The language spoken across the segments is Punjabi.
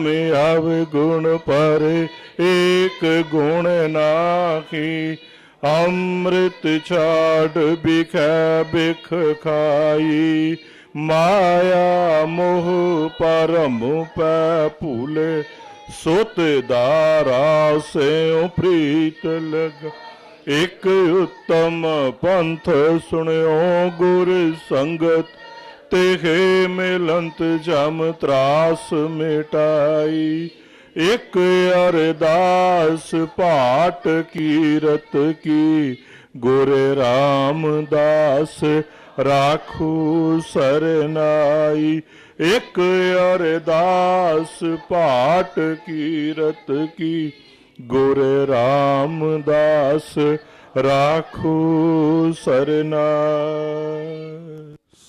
में अवगुण पर एक गुण नाखी। अमृत छाड़ बिख बिख खाई। माया मोह परम पुल सुत दारा से प्रीत लग। एक उत्तम पंथ सुनो गुर संगत। तेहे मिलंत, जम त्रास मिटाई। एक अरदास पाट कीरत की, गुरे रामदास राखू सरनाई। एक अरदास पाठ कीरत की, गुरे रामदास राखू सरना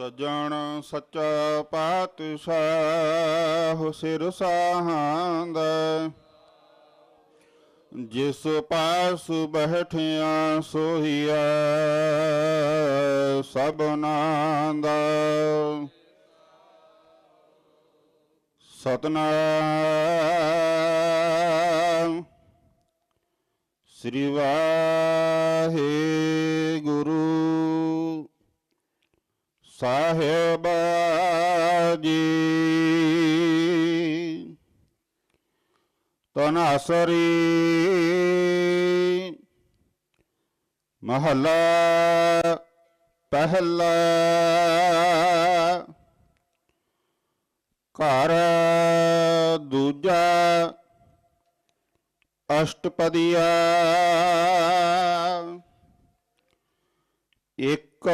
ਸਜਣ ਸੱਚਾ ਪਾਤਸ਼ਾਹ ਸਿਰ ਸਾਹੰਦ। ਜਿਸ ਪਾਸ ਬੈਠਿਆ ਸੋਹੀਆ ਸਭਨਾ ਦਾ ਸਤਨਾਮ ਸ੍ਰੀ ਵਾਹਿਗੁਰੂ। ਸਾਹਿਬ ਜੀ। ਤਨਾਸਰੀ ਮਹੱਲਾ ਪਹਿਲਾ ਘਰ ਦੂਜਾ ਅਸ਼ਟਪਦੀਆ ਇੱਕ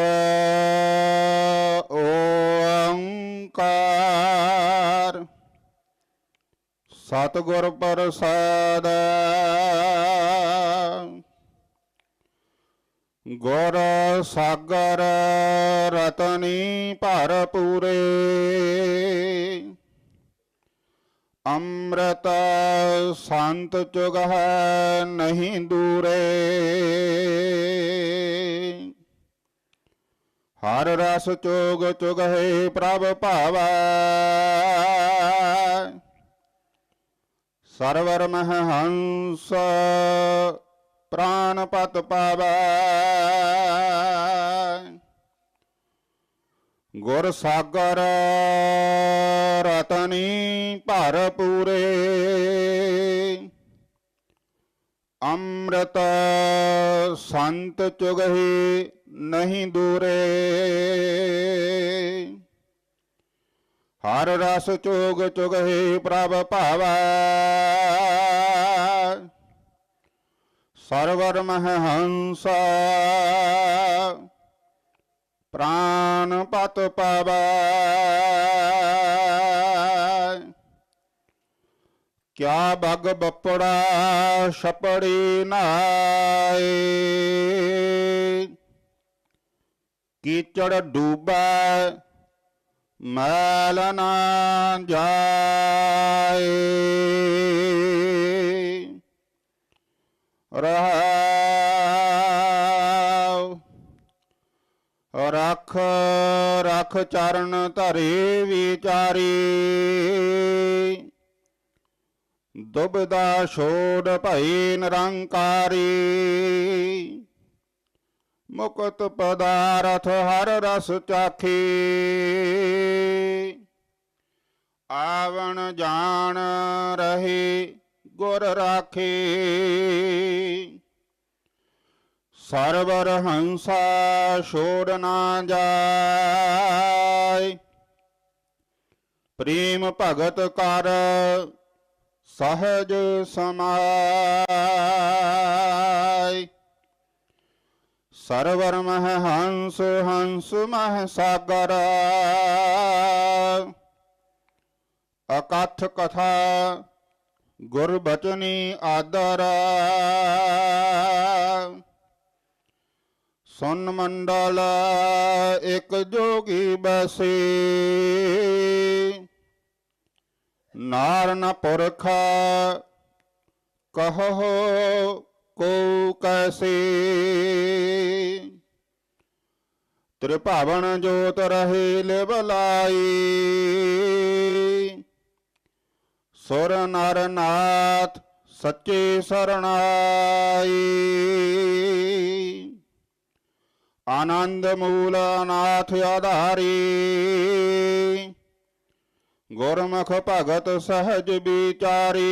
ਸਤਿਗੁਰ ਪ੍ਰਸਾਦ। ਗੁਰ ਸਾਗਰ ਰਤਨੀ ਭਰਪੂਰੇ। ਅੰਮ੍ਰਿਤ ਸੰਤ ਚੁਗ ਹੈ ਨਹੀਂ ਦੂਰੇ। ਹਰ ਰਸ ਚੋਗ ਚੁਗ ਹੈ ਪ੍ਰਭ ਭਾਵੈ। ਸਰਵਰ ਮਹ ਹੰਸ ਪ੍ਰਾਨਪਤ ਪਾਵੈ। ਗੁਰ ਸਾਗਰ ਰਤਨੀ ਭਰਪੂਰੇ ਅੰਮ੍ਰਿਤ ਸੰਤ ਚੁਗਹੀ ਨਹੀਂ ਦੂਰੇ। ਹਰ ਰਸ ਚੋਗ ਚੁਗਹੀ ਪ੍ਰਭ ਭਾਵੈ। ਸਰਵਰ ਮਹ ਹੰਸ ਪ੍ਰਾਨ ਪਤ ਪਾਵੈ। ਕਿਆ ਬਗ ਬਪੜਾ ਛਪੜੀ ਨਾਏ। ਕੀਚੜ ਡੂਬੈ, ਮੈਲ ਨਾ ਜਾਏ। ਰਖ ਚਰਨ ਧਰੇ ਵਿਚਾਰੀ। ਦੁਬਦਾ ਛੋੜ ਭਈ ਨਿਰੰਕਾਰੀ। ਮੁਕਤ ਪਦਾਰਥ ਹਰ ਰਸ ਚਾਖੀ। ਆਵਣ ਜਾਣ ਰਹੇ ਗੁਰ ਰਾਖੇ। ਸਰਵਰ ਹੰਸਾ ਛੋੜ ਨਾ ਜਾਏ। ਪ੍ਰੇਮ ਭਗਤ ਕਰ ਸਹਜ ਸਮਾਈ ਸਰਵਰ ਮਹ ਹੰਸ ਹੰਸ ਮਹ ਸਾਗਰ। ਅਕਥ ਕਥਾ ਗੁਰ ਬਚਨੀ ਆਦਰ। ਸੁਨ ਮੰਡਲ ਇਕ ਜੋਗੀ ਬਸੇ। ਨਾਰਨ ਨ ਪੁਰਖ ਕਹੋ ਕੋ ਕੈਸੇ। ਤ੍ਰਿਭਾਵਨ ਜੋਤ ਰਹੇ ਲਿਵਲਾਈ ਸੁਰ ਨਰ ਨਾਥ ਸੱਚੇ ਸਰਣਾਈ। ਆਨੰਦ ਮੂਲ ਅਨਾਥ ਆਧਾਰੀ ਗੁਰਮੁਖ ਭਗਤ ਸਹਜ ਵਿਚਾਰੀ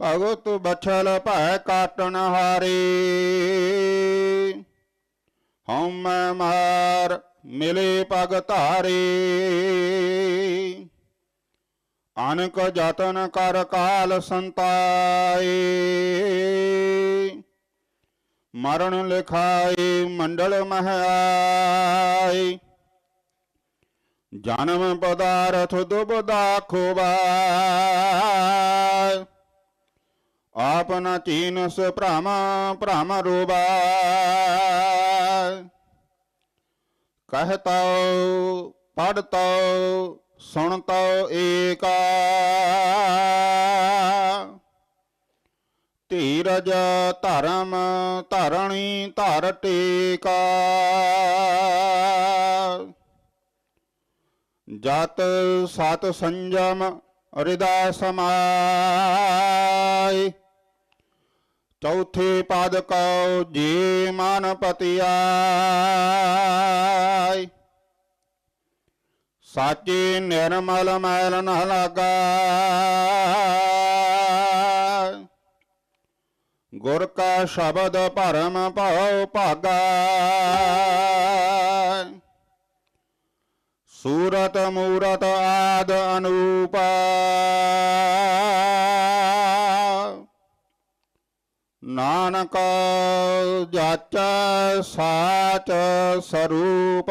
ਭਗਤ ਬਛਲ ਭੈ ਕਾਟਨ ਹਾਰੇ ਹਉ ਮੈਂ ਮਾਰ ਮਿਲੇ ਪਗ ਧਾਰੇ ਅਨਕ ਜਤਨ ਕਰ ਕਾਲ ਸੰਤਾਏ ਮਰਨ ਲਿਖਾਈ, ਮੰਡਲ ਮਹਾਈ ਜਨਮ ਪਦਾਰਥ ਦੁਬਦਾ ਖੋਬਾ ਆਪ ਨ ਚੀਨਸ ਭ੍ਰਮ ਭ੍ਰਮ ਰੋਬਾ ਕਹਤੋ ਪੜਤੋ ਸੁਣਤੋ ਏਕਾ। ਧੀਰਜ ਧਰਮ ਧਰਣੀ ਧਰ ਟੇਕਾ। ਜਤ ਸਤ ਸੰਜਮ ਹਿਰਦਾ ਸਮਾਈ ਚੌਥੇ ਪਦ ਕਉ ਜੀ ਮਨ ਪਤਿਆਈ ਸਾਚੇ ਨਿਰਮਲ ਮੈਲ ਨ ਲਾਗਾ ਗੁਰ ਕਾ ਸ਼ਬਦ ਭਰਮ ਭਉ ਭਾਗਾ। ਸੂਰਤ ਮੂਰਤ ਆਦ ਅਨੂਪ। ਨਾਨਕ ਜਾਚ ਸਾਚ ਸਰੂਪ।